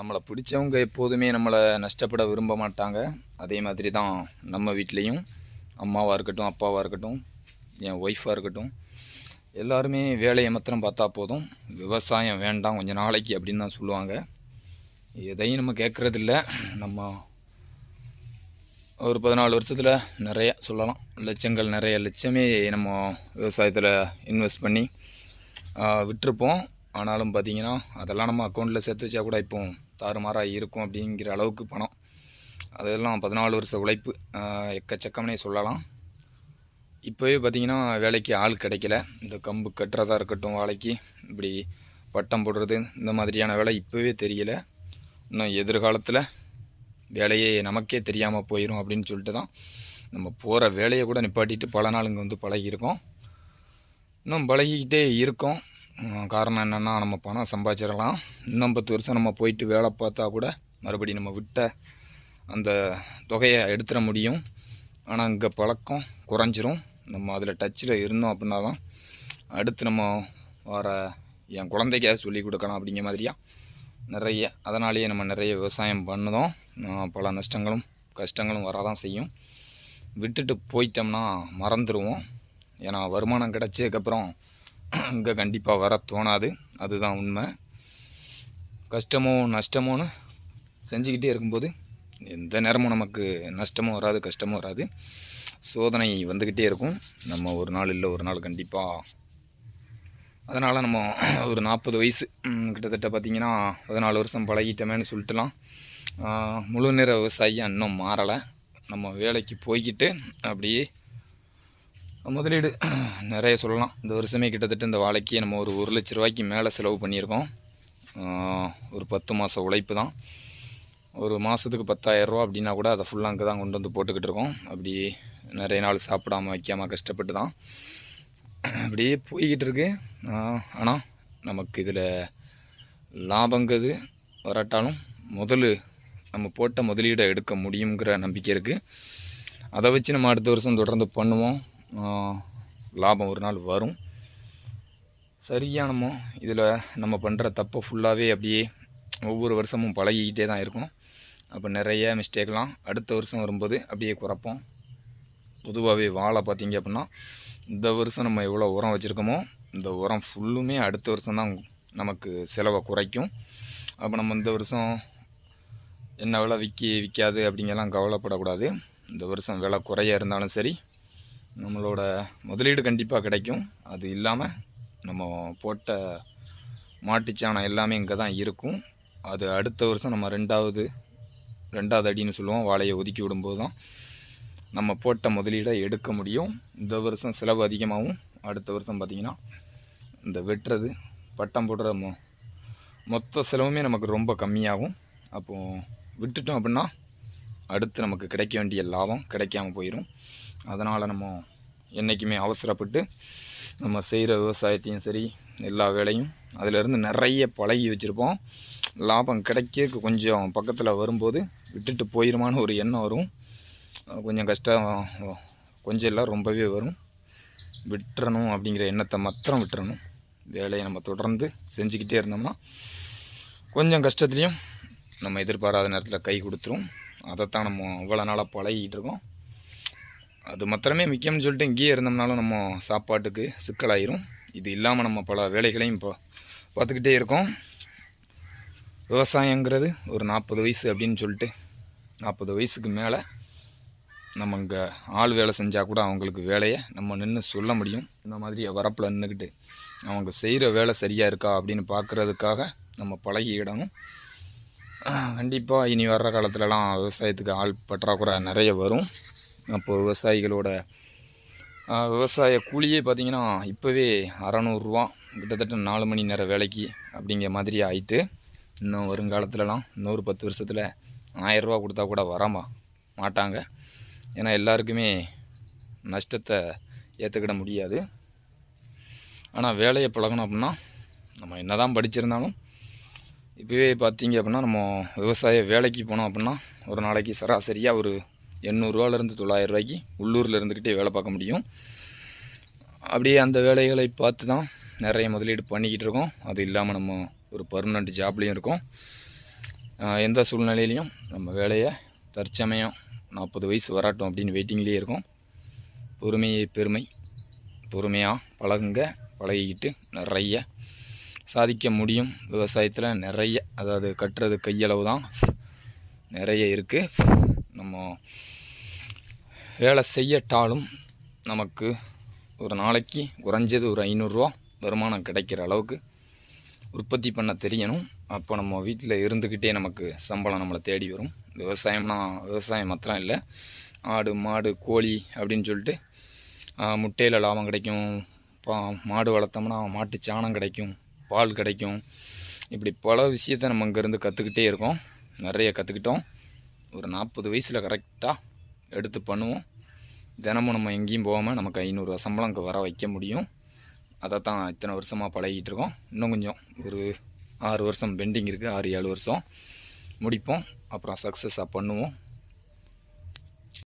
நம்மளை பிடிச்சவங்க எப்போதுமே நம்மளை நஷ்டப்பட விரும்ப மாட்டாங்க. அதே மாதிரி தான் நம்ம வீட்லேயும். அம்மாவாக இருக்கட்டும் அப்பாவாக இருக்கட்டும் என் ஒய்ஃபாக இருக்கட்டும். எல்லாருமே வேலையை மாத்திரம் பார்த்தா போதும். விவசாயம் வேண்டாம் கொஞ்சம் நாளைக்கு அப்படின்னு தான் சொல்லுவாங்க. எதையும் நம்ம கேட்குறதில்ல நம்ம ஒரு பதினாலு வருஷத்தில் நிறைய சொல்லலாம். லட்சங்கள் நிறைய லட்சமே நம்ம விவசாயத்தில் இன்வெஸ்ட் பண்ணி விட்டுருப்போம். ஆனாலும் பார்த்திங்கன்னா அதெல்லாம் நம்ம அக்கௌண்ட்டில் சேர்த்து வச்சா கூட இப்போ தாறுமாறாக இருக்கும் அப்படிங்கிற அளவுக்கு பணம். அதெல்லாம் பதினாலு வருஷ உழைப்பு. எக்கச்சக்கம்னே சொல்லலாம். இப்போவே பார்த்திங்கன்னா வேலைக்கு ஆள் கிடைக்கல. இந்த கம்பு கட்டுறதா இருக்கட்டும் வாழைக்கு இப்படி பட்டம் போடுறது இந்த மாதிரியான வேலை இப்போவே தெரியல. இன்னும் எதிர்காலத்தில் வேலையே நமக்கே தெரியாமல் போயிடும் அப்படின்னு சொல்லிட்டு தான் நம்ம போகிற வேலையை கூட நிப்பாட்டிட்டு பல நாள் இங்கே வந்து பழகியிருக்கோம். இன்னும் பழகிக்கிட்டே இருக்கோம். காரணம் என்னென்னா நம்ம பணம் சம்பாதிச்சிடலாம். இன்னும் பத்து வருஷம் நம்ம போயிட்டு வேலை பார்த்தா கூட மறுபடியும் நம்ம விட்ட அந்த தொகையை எடுத்துட முடியும். ஆனால் இங்கே பழக்கம் குறைஞ்சிரும். நம்ம அதில் டச்சில் இருந்தோம் அப்படின்னா தான் அடுத்து நம்ம வர என் குழந்தைக்காக சொல்லி கொடுக்கலாம் அப்படிங்கிற மாதிரியா? நிறைய அதனாலேயே நம்ம நிறைய விவசாயம் பண்ணுதோம். பல நஷ்டங்களும் கஷ்டங்களும் வரதான் செய்யும். விட்டுட்டு போயிட்டோம்னா மறந்துடுவோம் ஏன்னா வருமானம் கிடச்சதுக்கப்புறம் இங்கே கண்டிப்பாக வர தோணாது. அதுதான் உண்மை. கஷ்டமோ நஷ்டமோன்னு செஞ்சுக்கிட்டே இருக்கும்போது எந்த நேரமும் நமக்கு நஷ்டமும் வராது கஷ்டமும் வராது. சோதனை வந்துக்கிட்டே இருக்கும். நம்ம ஒரு நாள் இல்லை ஒரு நாள் கண்டிப்பாக அதனால் நம்ம ஒரு நாற்பது வயசு கிட்டத்தட்ட பார்த்திங்கன்னா பதினாலு வருஷம் பழகிட்டோமேன்னு சொல்லிட்டுலாம் முழு நேர விவசாயியாக இன்னும் மாறலை. நம்ம வேலைக்கு போய்கிட்டு அப்படியே முதலீடு நிறைய சொல்லலாம். இந்த வருஷமே கிட்டத்தட்ட இந்த வாழைக்கு நம்ம ஒரு ஒரு லட்ச ரூபாய்க்கு மேலே செலவு பண்ணியிருக்கோம். ஒரு பத்து மாத உழைப்பு தான். ஒரு மாதத்துக்கு பத்தாயிரரூவா அப்படின்னா கூட அதை ஃபுல்லாக அங்கே தான் கொண்டு வந்து போட்டுக்கிட்டு இருக்கோம். அப்படி நிறைய நாள் சாப்பிடாம வைக்காமல் கஷ்டப்பட்டு தான் அப்படியே போய்கிட்டு இருக்கு. ஆனால் நமக்கு இதில் லாபங்கிறது வரட்டாலும் முதல் நம்ம போட்ட முதலீடை எடுக்க முடியுங்கிற நம்பிக்கை இருக்குது அதை வச்சு நம்ம அடுத்த வருஷம் தொடர்ந்து பண்ணுவோம். லாபம் ஒரு நாள் வரும். சரியானமோ நம்ம இதில் நம்ம பண்ணுற தப்பை ஃபுல்லாகவே அப்படியே ஒவ்வொரு வருஷமும் பழகிக்கிட்டே தான் இருக்கும் அப்போ நிறைய மிஸ்டேக்லாம் அடுத்த வருஷம் வரும்போது அப்படியே குறைப்போம். பொதுவாகவே வாழை பார்த்தீங்க அப்படின்னா இந்த வருஷம் நம்ம எவ்வளோ உரம் வச்சுருக்கோமோ இந்த உரம் ஃபுல்லுமே அடுத்த வருஷம் தான் நமக்கு செலவை குறைக்கும். அப்போ நம்ம இந்த வருஷம் என்ன விலை விற்கி விற்காது அப்படிங்கெல்லாம் கவலைப்படக்கூடாது. இந்த வருஷம் விலை குறைய இருந்தாலும் சரி நம்மளோட முதலீடு கண்டிப்பாக கிடைக்கும். அது இல்லாமல் நம்ம போட்ட மாட்டுச்சாணம் எல்லாமே இங்கே தான் இருக்கும். அது அடுத்த வருஷம் நம்ம ரெண்டாவது ரெண்டாவது அடின்னு சொல்லுவோம். வாழையை ஒதுக்கி விடும்போது தான் நம்ம போட்ட முதலீடை எடுக்க முடியும். இந்த வருஷம் செலவு அதிகமாகவும் அடுத்த வருஷம் பார்த்திங்கன்னா இந்த வெட்டுறது பட்டம் போடுற மொ மொத்த செலவுமே நமக்கு ரொம்ப கம்மியாகும். அப்போது விட்டுட்டோம் அப்படின்னா அடுத்து நமக்கு கிடைக்க வேண்டிய லாபம் கிடைக்காம போயிடும் அதனால் நம்ம என்றைக்குமே அவசரப்பட்டு நம்ம செய்கிற விவசாயத்தையும் சரி எல்லா வேலையும் அதிலிருந்து நிறைய பழகி வச்சுருப்போம். லாபம் கிடைக்க கொஞ்சம் பக்கத்தில் வரும்போது விட்டுட்டு போயிருமான்னு ஒரு எண்ணம் வரும். கொஞ்சம் கஷ்டம் கொஞ்சம் எல்லாம் ரொம்பவே வரும். விட்டுறணும் அப்படிங்கிற எண்ணத்தை மாத்திரம் விட்டுறணும். வேலையை நம்ம தொடர்ந்து செஞ்சுக்கிட்டே இருந்தோம்னா கொஞ்சம் கஷ்டத்துலேயும் நம்ம எதிர்பாராத நேரத்தில் கை கொடுத்துரும். அதைத்தான் நம்ம இவ்வளோ நாளாக பழகிட்டு இருக்கோம். அது மாத்திரமே முக்கியம்னு சொல்லிட்டு இங்கேயே இருந்தோம்னாலும் நம்ம சாப்பாட்டுக்கு சிக்கலாயிரும். இது இல்லாமல் நம்ம பல வேலைகளையும் இப்போ பார்த்துக்கிட்டே இருக்கோம். விவசாயங்கிறது ஒரு நாற்பது வயசு அப்படின்னு சொல்லிட்டு நாற்பது வயசுக்கு மேலே நம்ம இங்கே ஆள் வேலை செஞ்சால் கூட அவங்களுக்கு வேலையை நம்ம நின்று சொல்ல முடியும். இந்த மாதிரி வரப்பில் நின்றுக்கிட்டு அவங்க செய்கிற வேலை சரியாக இருக்கா அப்படின்னு பார்க்குறதுக்காக நம்ம பழகிக்கிடணும் கண்டிப்பாக இனி வர்ற காலத்துலலாம் விவசாயத்துக்கு ஆள் பற்றாக்குறை நிறைய வரும். அப்போது விவசாயிகளோட விவசாய கூலியே பார்த்திங்கன்னா இப்போவே அறநூறுரூவா கிட்டத்தட்ட நாலு மணி நேரம் வேலைக்கு அப்படிங்கிற மாதிரி ஆயிட்டு இன்னும் வருங்காலத்துலலாம் இன்னொரு பத்து வருஷத்தில் ஆயரூவா கொடுத்தா கூட வராமா? மாட்டாங்க. ஏன்னா எல்லாருக்குமே நஷ்டத்தை ஏற்றுக்கிட முடியாது. ஆனால் வேலையை பழகணும் அப்படின்னா நம்ம என்ன தான் படிச்சிருந்தாலும் இப்போவே பார்த்தீங்க அப்படின்னா நம்ம விவசாய வேலைக்கு போனோம் அப்படின்னா ஒரு நாளைக்கு சராசரியாக ஒரு எண்ணூறுரூவாலேருந்து தொள்ளாயிரம் ரூபாய்க்கு உள்ளூரில் இருந்துக்கிட்டே வேலை பார்க்க முடியும். அப்படியே அந்த வேலைகளை பார்த்து தான் நிறைய முதலீடு பண்ணிக்கிட்டு இருக்கோம். அது இல்லாமல் நம்ம ஒரு பர்மனெண்ட் ஜாப்லேயும் இருக்கோம். எந்த சூழ்நிலையிலையும் நம்ம வேலையை தற்சமயம் நாற்பது வயசு வராட்டும் அப்படின்னு வெயிட்டிங்லேயே இருக்கோம். பொறுமையை பெருமை பொறுமையாக பழகுங்க பழகிக்கிட்டு நிறைய சாதிக்க முடியும். விவசாயத்தில் நிறைய அதாவது கட்டுறது கையளவு தான் நிறைய இருக்குது நம்ம வேலை செய்யட்டாலும் நமக்கு ஒரு நாளைக்கு குறைஞ்சது ஒரு ஐநூறுரூவா வருமானம் கிடைக்கிற அளவுக்கு உற்பத்தி பண்ண தெரியணும். அப்போ நம்ம வீட்டில் இருந்துக்கிட்டே நமக்கு சம்பளம் நம்மளை தேடி வரும். விவசாயம்னா விவசாயம் மாத்திரம் இல்லை. ஆடு மாடு கோழி அப்படின்னு சொல்லிட்டு முட்டையில் லாபம் கிடைக்கும். பா மாடு வளர்த்தோம்னா மாட்டு சாணம் கிடைக்கும் பால் கிடைக்கும். இப்படி பல விஷயத்த நம்ம இங்கேருந்து கற்றுக்கிட்டே இருக்கோம். நிறைய கற்றுக்கிட்டோம். ஒரு நாற்பது வயசில் கரெக்டாக எடுத்து பண்ணுவோம். தினமும் நம்ம எங்கேயும் போகாமல் நமக்கு ஐநூறுரூவா சம்பளம் அங்கே வர வைக்க முடியும். அதை தான் இத்தனை வருஷமாக பழகிட்டு இருக்கோம் இன்னும் கொஞ்சம் ஒரு ஆறு வருஷம் பெண்டிங் இருக்குது ஆறு ஏழு வருஷம் முடிப்போம். அப்புறம் சக்ஸஸாக பண்ணுவோம்.